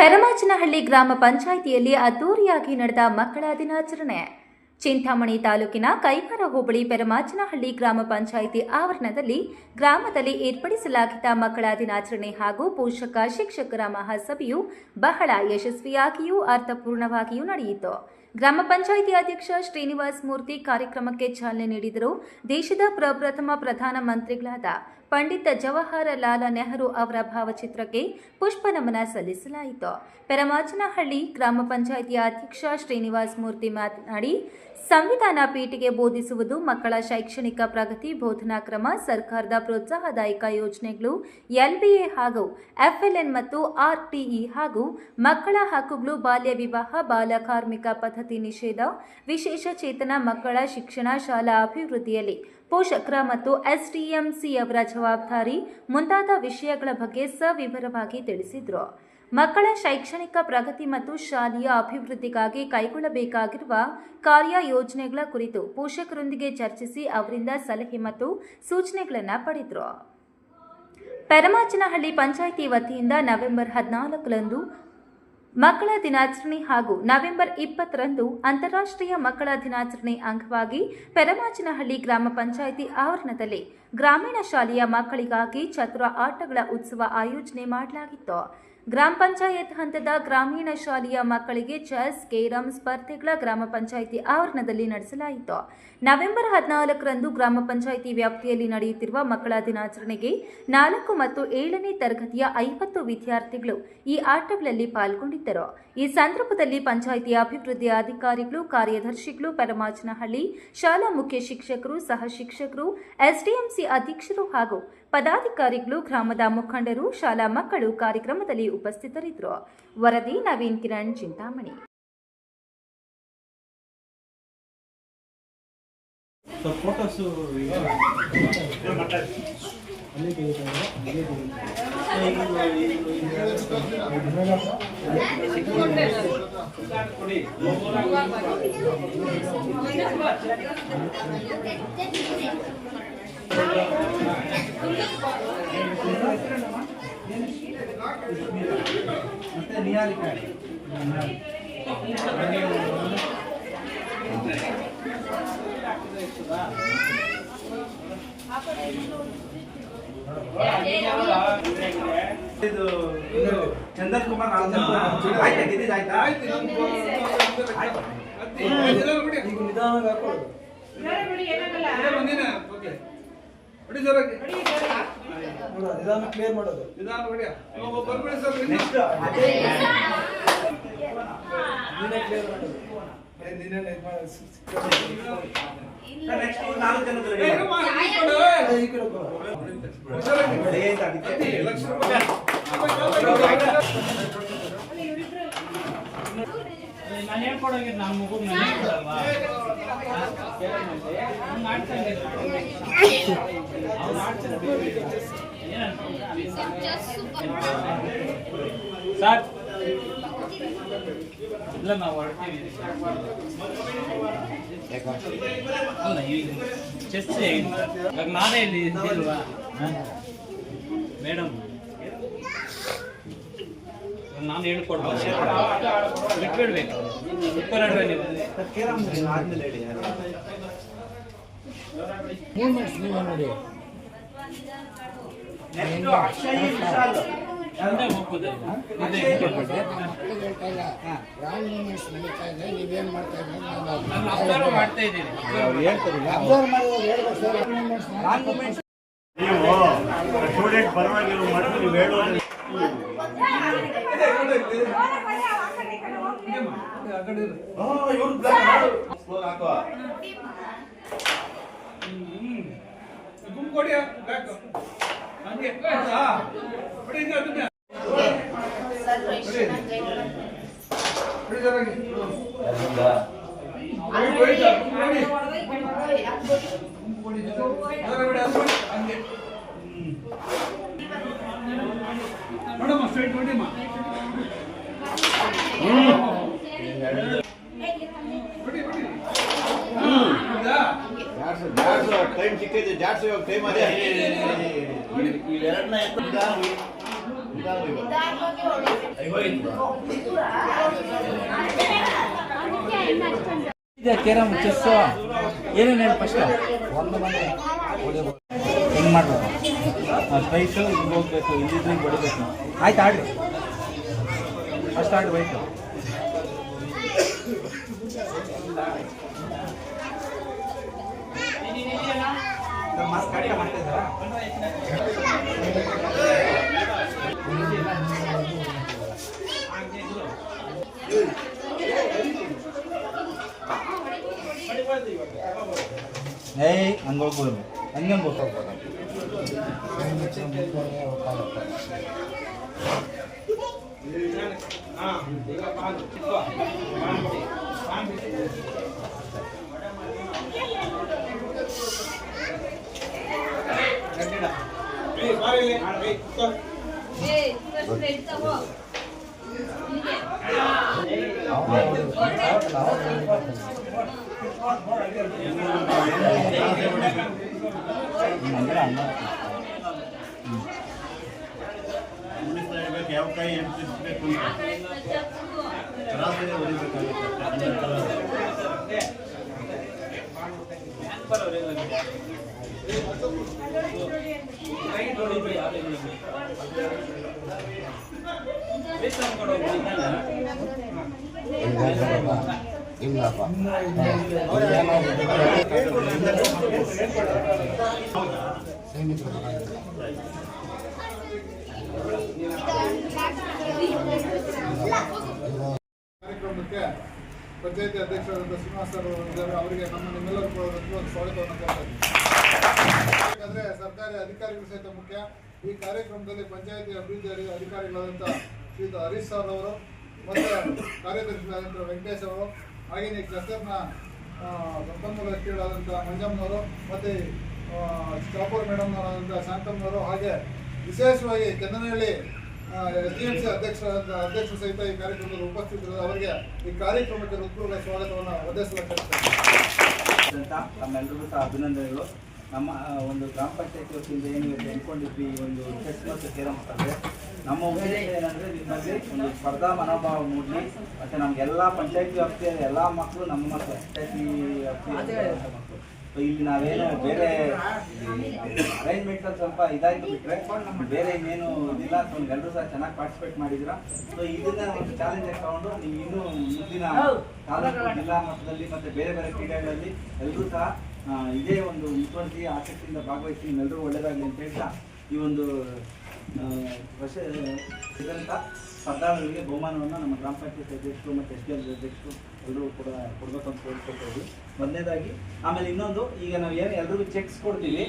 ಪೆರಮಾಚನಹಳ್ಳಿ ಗ್ರಾಮ ಪಂಚಾಯಿತಿಯಲ್ಲಿ ಅದ್ದೂರಿಯಾಗಿ ನಡೆದ ಮಕ್ಕಳ ದಿನಾಚರಣೆ. ಚಿಂತಾಮಣಿ ತಾಲೂಕಿನ ಕೈಮರ ಹೋಬಳಿ ಪೆರಮಾಚನಹಳ್ಳಿ ಗ್ರಾಮ ಪಂಚಾಯಿತಿ ಆವರಣದಲ್ಲಿ ಗ್ರಾಮದಲ್ಲಿ ಏರ್ಪಡಿಸಲಾಗಿದ್ದ ಮಕ್ಕಳ ದಿನಾಚರಣೆ ಹಾಗೂ ಪೋಷಕ ಶಿಕ್ಷಕರ ಮಹಾಸಭೆಯು ಬಹಳ ಯಶಸ್ವಿಯಾಗಿಯೂ ಅರ್ಥಪೂರ್ಣವಾಗಿಯೂ ನಡೆಯಿತು. ಗ್ರಾಮ ಪಂಚಾಯಿತಿ ಅಧ್ಯಕ್ಷ ಶ್ರೀನಿವಾಸ್ ಮೂರ್ತಿ ಕಾರ್ಯಕ್ರಮಕ್ಕೆ ಚಾಲನೆ ನೀಡಿದರು. ದೇಶದ ಪ್ರಪ್ರಥಮ ಪ್ರಧಾನಮಂತ್ರಿಗಳಾದ ಪಂಡಿತ್ ಜವಾಹರಲಾಲ್ ನೆಹರು ಅವರ ಭಾವಚಿತ್ರಕ್ಕೆ ಪುಷ್ಪ ನಮನ ಸಲ್ಲಿಸಲಾಯಿತು. ಪೆರಮಾಚನಹಳ್ಳಿ ಗ್ರಾಮ ಪಂಚಾಯಿತಿಯ ಅಧ್ಯಕ್ಷ ಶ್ರೀನಿವಾಸ್ ಮೂರ್ತಿ ಮಾತನಾಡಿ, ಸಂವಿಧಾನ ಪೀಠಿಗೆ ಬೋಧಿಸುವುದು ಮಕ್ಕಳ ಶೈಕ್ಷಣಿಕ ಪ್ರಗತಿ, ಬೋಧನಾ ಕ್ರಮ, ಸರ್ಕಾರದ ಪ್ರೋತ್ಸಾಹದಾಯಕ ಯೋಜನೆಗಳು ಎಲ್ಬಿಎ ಹಾಗೂ ಎಫ್ಎಲ್ಎನ್ ಮತ್ತು ಆರ್ಟಿಇ ಹಾಗೂ ಮಕ್ಕಳ ಹಕ್ಕುಗಳು, ಬಾಲ್ಯ ವಿವಾಹ, ಬಾಲ ಕಾರ್ಮಿಕ ಪದ್ಧತಿ ನಿಷೇಧ, ವಿಶೇಷ ಚೇತನ ಮಕ್ಕಳ ಶಿಕ್ಷಣ ಶಾಲಾ ಅಭಿವೃದ್ಧಿಯಲ್ಲಿ ಪೋಷಕರ ಮತ್ತು ಎಸ್ಡಿಎಂಸಿಯವರ ಜವಾಬ್ದಾರಿ ಮುಂತಾದ ವಿಷಯಗಳ ಬಗ್ಗೆ ಸವಿವರವಾಗಿ ತಿಳಿಸಿದರು. ಮಕ್ಕಳ ಶೈಕ್ಷಣಿಕ ಪ್ರಗತಿ ಮತ್ತು ಶಾಲೆಯ ಅಭಿವೃದ್ಧಿಗಾಗಿ ಕೈಗೊಳ್ಳಬೇಕಾಗಿರುವ ಕಾರ್ಯ ಯೋಜನೆಗಳ ಕುರಿತು ಪೋಷಕರೊಂದಿಗೆ ಚರ್ಚಿಸಿ ಅವರಿಂದ ಸಲಹೆ ಮತ್ತು ಸೂಚನೆಗಳನ್ನು ಪಡೆದರು. ಪೆರಮಾಚನಹಳ್ಳಿ ಪಂಚಾಯಿತಿ ವತಿಯಿಂದ ನವೆಂಬರ್ ಹದಿನಾಲ್ಕರಂದು ಮಕ್ಕಳ ದಿನಾಚರಣೆ ಹಾಗೂ ನವೆಂಬರ್ ಇಪ್ಪತ್ತರಂದು ಅಂತಾರಾಷ್ಟ್ರೀಯ ಮಕ್ಕಳ ದಿನಾಚರಣೆ ಅಂಗವಾಗಿ ಪೆರಮಾಚನಹಳ್ಳಿ ಗ್ರಾಮ ಪಂಚಾಯಿತಿ ಆವರಣದಲ್ಲಿ ಗ್ರಾಮೀಣ ಶಾಲೆಯ ಮಕ್ಕಳಿಗಾಗಿ ಚತುರ ಆಟಗಳ ಉತ್ಸವ ಆಯೋಜನೆ ಮಾಡಲಾಗಿತ್ತು. ಗ್ರಾಮ ಪಂಚಾಯತ್ ಹಂತದ ಗ್ರಾಮೀಣ ಶಾಲೆಯ ಮಕ್ಕಳಿಗೆ ಚೆಸ್, ಕೇರಂ ಸ್ಪರ್ಧೆಗಳ ಗ್ರಾಮ ಪಂಚಾಯಿತಿ ಆವರಣದಲ್ಲಿ ನಡೆಸಲಾಯಿತು. ನವೆಂಬರ್ ಹದಿನಾಲ್ಕರಂದು ಗ್ರಾಮ ಪಂಚಾಯಿತಿ ವ್ಯಾಪ್ತಿಯಲ್ಲಿ ನಡೆಯುತ್ತಿರುವ ಮಕ್ಕಳ ದಿನಾಚರಣೆಗೆ ನಾಲ್ಕು ಮತ್ತು ಏಳನೇ ತರಗತಿಯ ಐವತ್ತು ವಿದ್ಯಾರ್ಥಿಗಳು ಈ ಆಟಗಳಲ್ಲಿ ಪಾಲ್ಗೊಂಡಿದ್ದರು. ಈ ಸಂದರ್ಭದಲ್ಲಿ ಪಂಚಾಯಿತಿ ಅಭಿವೃದ್ಧಿ ಅಧಿಕಾರಿಗಳು, ಕಾರ್ಯದರ್ಶಿಗಳು, ಪರಮಾಚನಹಳ್ಳಿ ಶಾಲಾ ಮುಖ್ಯ ಶಿಕ್ಷಕರು, ಸಹ ಶಿಕ್ಷಕರು, ಎಸ್ಡಿಎಂಸಿ ಅಧ್ಯಕ್ಷರು ಹಾಗೂ ಪದಾಧಿಕಾರಿಗಳು ಗ್ರಾಮದ ಮುಖಂಡರು ಶಾಲಾ ಮಕ್ಕಳು ಕಾರ್ಯಕ್ರಮದಲ್ಲಿ ಉಪಸ್ಥಿತರಿದ್ದರು. ವರದಿ ನವೀನ್ ಕಿರಣ್ ಚಿಂತಾಮಣಿ. ಫೋಟೋಸು ಮತ್ತೆ ನಿಹಾರಿಕಾ ಇದು ಚಂದನ್ ಕುಮಾರ್ ಆಯ್ತಾ ಗೆದ್ದಿದ್ದು ಆಯ್ತಾ ಈಗ ನಿಧಾನವಾಗಿ ಹಾಕೊಳ್ಳೋದು ನೋಡು, ನಿಧಾನ ಕ್ಲಿಯರ್ ಮಾಡೋದು ನೆಕ್ಸ್ಟ್ ಅದೇ ನೀನೇ ಕ್ಲಿಯರ್ ಮಾಡೋದು ಏ, ನೀನೇ ಇದು ಮಾಡು. ನೆಕ್ಸ್ಟ್ ನಾಲ್ಕು ಜನ ಮಾಡು. ಈ ಕಡೆ ಬಾ. ಅದೇ ಅದಕ್ಕೆ. ನಾನು ಹೇಳ್ಕೊಡೋಗಿ ಮಗು ನಾನು. ಏನಂತ? ಸರ್ ಇಲ್ಲ, ನಾವು ಹೊರಡ್ತೀವಿ. ಚೆಸ್ ಇವಾಗ ನಾನೇ ಇಲ್ಲಿ ಇದ್ದಿಲ್ವಾ? ಮೇಡಮ್. ನಾನು ಹೇಳ್ಕೊಡ್ತೀನಿ. ಬಿಟ್ಬಿಡ್ಬೇಕು. ನೀವು. ಹೋಗ್ಬೋದು ನೀವೇನ್ ಮಾಡ್ತಾ ಇದ್ದೀರಿ ಇದ್ದೀನಿ. ನೀವು ಸ್ಟೂಡೆಂಟ್ ಪರವಾಗಿ ನೀವು ಮಾಡಿ ನೀವು ಹೇಳೋದು ಅದಕ್ಕೆ ಆರೆ ಕಾಯಾ ಕೊಡಿ ಬ್ಯಾಕ್ ಅನ್ಯಕ್ಕೆ ಹಾ ಬಿಡೋನು ಸರ್ ಪ್ರೆಸೆಂಟೇಷನ್ ಜೈಮ್ ಮಾ ಇದೆ ಕೇರಮ್ ಚೆಸ್ ಏನೇನು ಹೇಳಿ ಫಸ್ಟ್ ಒಂದು ಮನೆ ಹೆಂಗೆ ಮಾಡಬೇಕು ಹಿಂಗ್ ಹಿಂಗೆ ಹೋಗ್ಬೇಕು ಇಲ್ಲಿದ್ದು ಹಿಂಗೆ ಹೊಡಿಬೇಕು ಆಯ್ತು ಆಡ್ರಿ ಫಸ್ಟ್ ಆಡಿ ಹೋಯ್ತು ಮಾಸ್ಕ್ ಕಡಿಮೆ ಮಾಡ್ತಾ ಇದ್ದಾರಾ ಏಯ್ ಹಂಗೆ ಹೋಗ್ಬೋದು ಹಂಗೆ ಹೋಗ್ಬೋದು ಹಂಗೆ ಹಂಗೆ ಉಳಿಸ್ತಾ ಇರ್ಬೇಕು ಯಾವ ಕೈ ಎತ್ತಿಸ್ಬೇಕು ಅಂತ ಸರಾಸರಿ ಹೊಡಿಬೇಕಾಗುತ್ತೆ ಕಾರ್ಯಕ್ರಮಕ್ಕೆ ಪಂಚಾಯತಿ ಅಧ್ಯಕ್ಷರಾದಂಥ ಶ್ರೀನಿವಾಸ ಅವರು ಅವರಿಗೆ ನಮ್ಮ ನಿಮ್ಮೆಲ್ಲರೂ ಕೂಡ ಒಂದು ಸ್ವಾಗತವನ್ನು ಕೇಳ್ತಾರೆ ಸರ್ಕಾರಿ ಅಧಿಕಾರಿಗಳು ಸಹಿತ ಮುಖ್ಯ ಈ ಕಾರ್ಯಕ್ರಮದಲ್ಲಿ ಪಂಚಾಯತಿ ಅಭಿವೃದ್ಧಿ ಅಧಿ- ಅಧಿಕಾರಿಗಳಾದಂಥ ಶ್ರೀಯುತ ಹರೀಶ್ ಸರ್ ಅವರು ಮತ್ತು ಕಾರ್ಯದರ್ಶಿಗಳಾದಂಥ ವೆಂಕಟೇಶ್ ಅವರು ಹಾಗೆಯೇ ಕ್ಲಸ್ಟರ್ನ ಸಂಪನ್ಮೂಲ ವ್ಯಕ್ತಿಗಳಾದಂಥ ಮಂಜಮ್ಮನವರು, ಮತ್ತು ಚಾಪೂರ್ ಮೇಡಮ್ನವರಾದಂಥ ಶಾಂತಮ್ಮನವರು, ಹಾಗೆ ವಿಶೇಷವಾಗಿ Chandanahalli S D M C ಅಧ್ಯಕ್ಷರಾದಂಥ ಅಧ್ಯಕ್ಷರು ಸಹಿತ ಈ ಕಾರ್ಯಕ್ರಮದಲ್ಲಿ ಉಪಸ್ಥಿತರು ಅವರಿಗೆ ಈ ಕಾರ್ಯಕ್ರಮಕ್ಕೆ ಹೃತ್ಪೂರ್ವಕ ಸ್ವಾಗತವನ್ನು ಒದಗಿಸಲಾಗ್ತದೆ ಅಂತ ನಮ್ಮೆಲ್ಲರಿಗೂ ಸಹ ಅಭಿನಂದನೆಗಳು. ನಮ್ಮ ಒಂದು ಗ್ರಾಮ ಪಂಚಾಯತಿ ವತಿಯಿಂದ ಏನು ಅಂದ್ಕೊಂಡಿದ್ವಿ, ಈ ಒಂದು ಚೆಸ್ ಮತ್ತು ಕೇರಂ ಸ್ಪರ್ಧೆ ನಮ್ಮ ಉದ್ದೇಶ ಏನಂದ್ರೆ ನಿಮ್ಮಲ್ಲಿ ಒಂದು ಸ್ಪರ್ಧಾ ಮನೋಭಾವ ಮೂಡಲಿ ಮತ್ತೆ ನಮಗೆಲ್ಲ ಪಂಚಾಯತಿ ವ್ಯಾಪ್ತಿಯ ಎಲ್ಲ ಮಕ್ಕಳು ನಮ್ಮ ಮಕ್ಕಳು ಪಂಚಾಯತಿ ವ್ಯಾಪ್ತಿಯ ಮಕ್ಕಳು ಸೊ ಇಲ್ಲಿ ನಾವೇನು ಬೇರೆ ಅರೇಂಜ್ಮೆಂಟ್ ಸ್ವಲ್ಪ ಇದಾಯ್ತು ಬಿಟ್ರೆ ಬೇರೆ ಇನ್ನೇನು ಇದಿಲ್ಲ ಸೊ ಎಲ್ಲರೂ ಸಹ ಚೆನ್ನಾಗಿ ಪಾರ್ಟಿಸಿಪೇಟ್ ಮಾಡಿದಿರ ಸೊ ಇದನ್ನ ಒಂದು ಚಾಲೆಂಜ್ ಹಾಕೊಂಡು ತಗೊಂಡು ನೀವು ಇನ್ನೂ ಮುಂದಿನ ತಾಲೂಕು ಜಿಲ್ಲಾ ಮಟ್ಟದಲ್ಲಿ ಮತ್ತೆ ಬೇರೆ ಬೇರೆ ಕ್ರೀಡೆಗಳಲ್ಲಿ ಎಲ್ಲರೂ ಸಹ ಇದೇ ಒಂದು ಮುತುವರ್ಜಿ ಆಸಕ್ತಿಯಿಂದ ಭಾಗವಹಿಸಿ ಎಲ್ಲರೂ ಒಳ್ಳೇದಾಗಲಿ ಅಂತ ಹೇಳ್ತಾ ಈ ಒಂದು ವರ್ಷ ಸ್ಪರ್ಧಾಳುಗಳಿಗೆ ಬಹುಮಾನವನ್ನು ನಮ್ಮ ಗ್ರಾಮ ಪಂಚಾಯತ್ ಅಧ್ಯಕ್ಷರು ಮತ್ತು ಎಸ್ ಡಿ ಎಲ್ ಅಧ್ಯಕ್ಷರು ಎಲ್ಲರೂ ಕೂಡ ಕೊಡ್ಬೇಕು ಅಂತ ಕೇಳ್ಕೊಳ್ತಾ ಇದ್ವಿ. ಮೊದಲನೇದಾಗಿ, ಆಮೇಲೆ ಇನ್ನೊಂದು, ಈಗ ನಾವು ಏನು ಎಲ್ಲರಿಗೂ ಚೆಕ್ಸ್ ಕೊಡ್ತೀವಿ,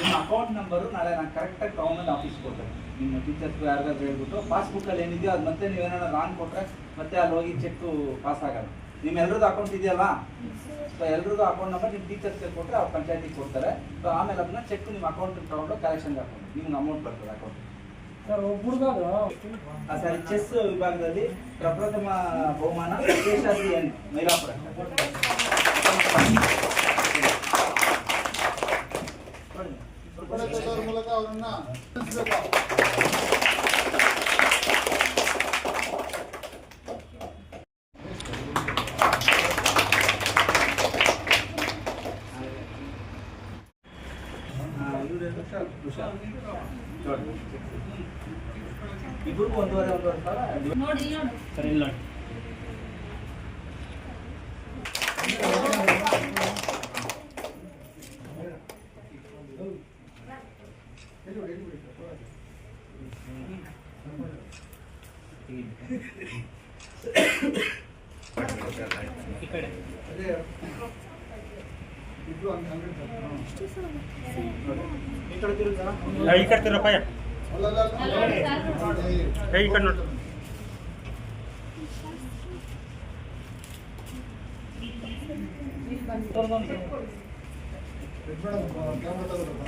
ನಿಮ್ಮ ಅಕೌಂಟ್ ನಂಬರು ನಾಳೆ ನಾನು ಕರೆಕ್ಟಾಗಿ ಗೌರ್ಮೆಂಟ್ ಆಫೀಸ್ ಕೊಡ್ತೇನೆ. ನಿಮ್ಮ ಟೀಚರ್ಸ್ಗೂ ಯಾರಿಗಾದ್ರು ಹೇಳ್ಬಿಟ್ಟು ಪಾಸ್ಬುಕ್ಕಲ್ಲಿ ಏನಿದೆಯೋ ಅದು ಮತ್ತೆ ನೀವು ಏನಾದ್ರು ಆನ್ ಕೊಟ್ಟರೆ ಮತ್ತೆ ಅಲ್ಲಿ ಹೋಗಿ ಚೆಕ್ಕು ಪಾಸ್ ಆಗಲ್ಲ. ನಿಮ್ಮ ಎಲ್ರದ್ದು ಅಕೌಂಟ್ ಇದೆಯಲ್ಲ ಸೊ ಎಲ್ರದ್ದು ಅಕೌಂಟ್ ನಂಬರ್ ನಿಮ್ಮ ಟೀಚರ್ಸ್ಗೆ ಕೊಟ್ಟರೆ ಅವ್ರು ಪಂಚಾಯತಿಗೆ ಕೊಡ್ತಾರೆ. ಸೊ ಆಮೇಲೆ ಅದನ್ನ ಚೆಕ್ ನಿಮ್ಮ ಅಕೌಂಟ್ ತಗೊಂಡು ಕಲೆಕ್ಷನ್ಗೆ ಹಾಕೊಂಡು ನಿಮ್ಗೆ ಅಮೌಂಟ್ ಬರ್ತದೆ ಅಕೌಂಟ್ ಆ ಸರಿ ಚೆಸ್ ವಿಭಾಗದಲ್ಲಿ ಪ್ರಪ್ರಥಮ ಬಹುಮಾನ ಶೇಷಾದ್ರಿ ಎನ್ ಮೈಲಾಪುರ ಕೊಡುವ ಮೂಲಕ ಅವರನ್ನ ಇಬ್ಬರಿಗೂ ಒಂದೂವರೆ ಒಂದೂವರೆ ಸಾವಿರ ಸರಿ ಇಲ್ಲ ನೋಡಿ. ಈ ಕಡೆ ಅದೇ ಇಬ್ರು ಹಂಗೆ ಹಂಗೆ ಇರ್ತಾರೆ. ಈ ಕಡೆ ತಿರುಗ್ತಾ? ಈ ಕಡೆ ತಿರುಗಪ್ಪ. ಅಲ್ಲ, ಅಲ್ಲ, ಅಲ್ಲ. ಏ, ಈ ಕಡೆ ನೋಡು. ಇದ್ ಮೇಡಮ್, ಕ್ಯಾಮ್ರಾ ತಗೋರಲ್ಲ?